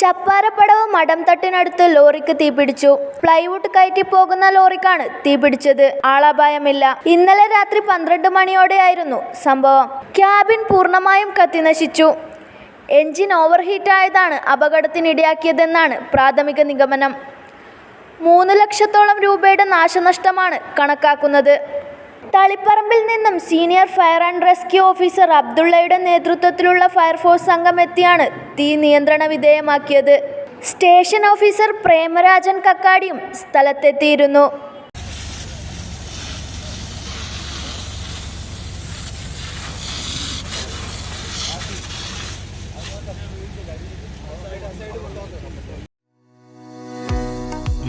ചപ്പാരപ്പടവ് മടംതട്ടിനടുത്ത് ലോറിക്ക് തീപിടിച്ചു പ്ലൈവുഡ് കയറ്റി പോകുന്ന ലോറിക്കാണ് തീപിടിച്ചത് ആളപായമില്ല. ഇന്നലെ രാത്രി പന്ത്രണ്ട് മണിയോടെയായിരുന്നു സംഭവം. ക്യാബിൻ പൂർണമായും കത്തിനശിച്ചു. എഞ്ചിൻ ഓവർഹീറ്റ് ആയതാണ് അപകടത്തിനിടയാക്കിയതെന്നാണ് പ്രാഥമിക നിഗമനം. മൂന്ന് ലക്ഷത്തോളം രൂപയുടെ നാശനഷ്ടമാണ് കണക്കാക്കുന്നത്. തളിപ്പറമ്പിൽ നിന്നും senior fire and rescue officer അബ്ദുള്ളയുടെ നേതൃത്വത്തിലുള്ള ഫയർഫോഴ്സ് സംഘം എത്തിയാണ് തീ നിയന്ത്രണ വിധേയമാക്കിയത്. സ്റ്റേഷൻ ഓഫീസർ പ്രേമരാജൻ കക്കാടിയും സ്ഥലത്തെത്തിയിരുന്നു.